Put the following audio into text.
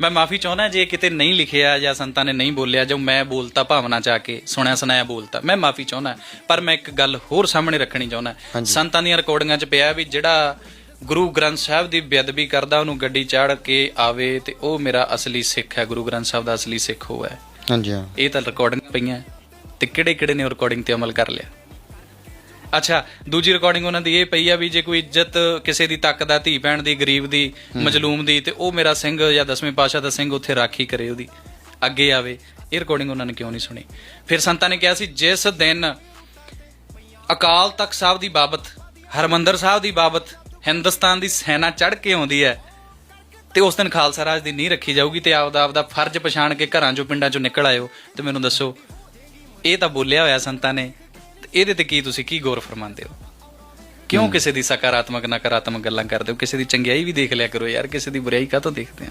ਮੈਂ ਮਾਫੀ ਚਾਹੁੰਦਾ ਜੇ ਕਿਤੇ ਨਹੀਂ ਲਿਖਿਆ ਜਾਂ ਸੰਤਾਂ ਨੇ ਨਹੀਂ ਬੋਲਿਆ ਜੋ ਮੈਂ ਬੋਲਤਾ ਭਾਵਨਾ ਚ ਆ ਕੇ ਸੁਣਿਆ ਸੁਣਾਇਆ ਬੋਲਤਾ ਮੈਂ ਮਾਫੀ ਚਾਹੁੰਦਾ। ਪਰ ਮੈਂ ਇੱਕ ਗੱਲ ਹੋਰ ਸਾਹਮਣੇ ਰੱਖਣੀ ਚਾਹੁੰਦਾ। ਸੰਤਾਂ ਦੀਆਂ ਰਿਕਾਰਡਿੰਗਾਂ 'ਚ ਪਿਆ ਵੀ ਜਿਹੜਾ ਗੁਰੂ ਗ੍ਰੰਥ ਸਾਹਿਬ ਦੀ ਬੇਅਦਬੀ ਕਰਦਾ ਉਹਨੂੰ ਗੱਡੀ ਚਾੜ ਕੇ ਆਵੇ ਤੇ ਉਹ ਮੇਰਾ ਅਸਲੀ ਸਿੱਖ ਹੈ ਗੁਰੂ ਗ੍ਰੰਥ ਸਾਹਿਬ ਦਾ ਅਸਲੀ ਸਿੱਖ ਉਹ ਹੈ। ਹਾਂਜੀ ਹਾਂ। ਇਹ ਤਾਂ ਰਿਕਾਰਡਿੰਗ ਪਈਆਂ। ਤੇ ਕਿਹੜੇ ਕਿਹੜੇ ਨੇ ਰਿਕਾਰਡਿੰਗ ਤੇ ਅਮਲ ਕਰ ਲਿਆ? ਅੱਛਾ ਦੂਜੀ ਰਿਕਾਰਡਿੰਗ ਉਹਨਾਂ ਦੀ ਇਹ ਪਈ ਆ ਵੀ ਜੇ ਕੋਈ ਇੱਜ਼ਤ ਕਿਸੇ ਦੀ ਤੱਕਦਾ ਧੀ ਭੈਣ ਦੀ ਗਰੀਬ ਦੀ ਮਜਲੂਮ ਦੀ ਤੇ ਉਹ ਮੇਰਾ ਸਿੰਘ ਜਾਂ ਦਸਵੇਂ ਪਾਸ਼ਾ ਦਾ ਸਿੰਘ ਉੱਥੇ ਰਾਖੀ ਕਰੇ ਉਹਦੀ ਅੱਗੇ ਆਵੇ। ਇਹ ਰਿਕਾਰਡਿੰਗ ਉਹਨਾਂ ਨੇ ਕਿਉਂ ਨਹੀਂ ਸੁਣੀ? ਫਿਰ ਸੰਤਾਂ ਨੇ ਕਿਹਾ ਸੀ ਜਿਸ ਦਿਨ ਅਕਾਲ ਤਖਤ ਸਾਹਿਬ ਦੀ ਬਾਬਤ ਹਰਮੰਦਰ ਸਾਹਿਬ ਦੀ ਬਾਬਤ ਹਿੰਦੁਸਤਾਨ ਦੀ ਸੈਨਾ ਚੜ ਕੇ ਆਉਂਦੀ ਹੈ ਤੇ ਉਸ ਦਿਨ ਖਾਲਸਾ ਰਾਜ ਦੀ ਨਹੀਂ ਰੱਖੀ ਜਾਊਗੀ ਤੇ ਆਪਦਾ ਆਪਦਾ ਫਰਜ਼ ਪਛਾਣ ਕੇ ਘਰਾਂ ਚੋਂ ਪਿੰਡਾਂ ਚੋਂ ਨਿਕਲ ਆਇਓ। ਤੇ ਮੈਨੂੰ ਦੱਸੋ ਇਹ ਤਾਂ ਬੋਲਿਆ ਹੋਇਆ ਸੰਤਾਂ ਨੇ ਇਹਦੇ ਤੇ ਕੀ ਤੁਸੀਂ ਕੀ ਗੌਰ ਫਰਮਾਉਂਦੇ ਹੋ? ਕਿਉਂ ਕਿਸੇ ਦੀ ਸਕਾਰਾਤਮਕ ਨਕਾਰਾਤਮਕ ਗੱਲਾਂ ਕਰਦੇ ਹੋ? ਕਿਸੇ ਦੀ ਚੰਗਿਆਈ ਵੀ ਦੇਖ ਲਿਆ ਕਰੋ ਯਾਰ ਕਿਸੇ ਦੀ ਬੁਰਾਈ ਕਾਹਤੋਂ ਦੇਖਦੇ ਆ